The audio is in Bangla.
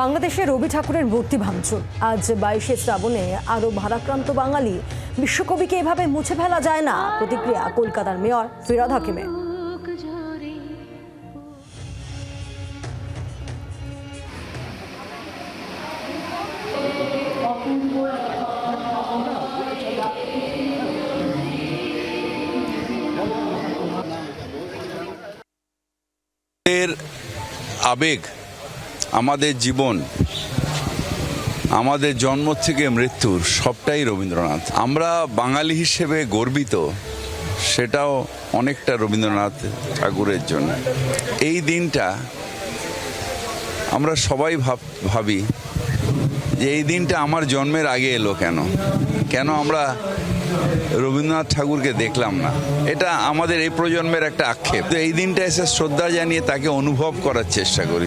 বাংলাদেশে রবি ঠাকুরের মূর্তি ভাঙচুর। আজ বাইশে শ্রাবণে আরও ভারাক্রান্ত বাঙালি। বিশ্বকবিকে এভাবে মুছে ফেলা যায় না। প্রতিক্রিয়া কলকাতার মেয়র ফিরাদ হাকিমের। আবেগ আমাদের জীবন, আমাদের জন্ম থেকে মৃত্যুর সবটাই রবীন্দ্রনাথ। আমরা বাঙালি হিসেবে গর্বিত, সেটাও অনেকটা রবীন্দ্রনাথ ঠাকুরের জন্য। এই দিনটা আমরা সবাই ভাব, ভাবি যে এই দিনটা আমার জন্মের আগে এলো কেন? কেন আমরা রবীন্দ্রনাথ ঠাকুরকে দেখলাম না? এটা আমাদের এই প্রজন্মের একটা আক্ষেপ। তো এই দিনটা এসে শ্রদ্ধা জানিয়ে তাকে অনুভব করার চেষ্টা করি।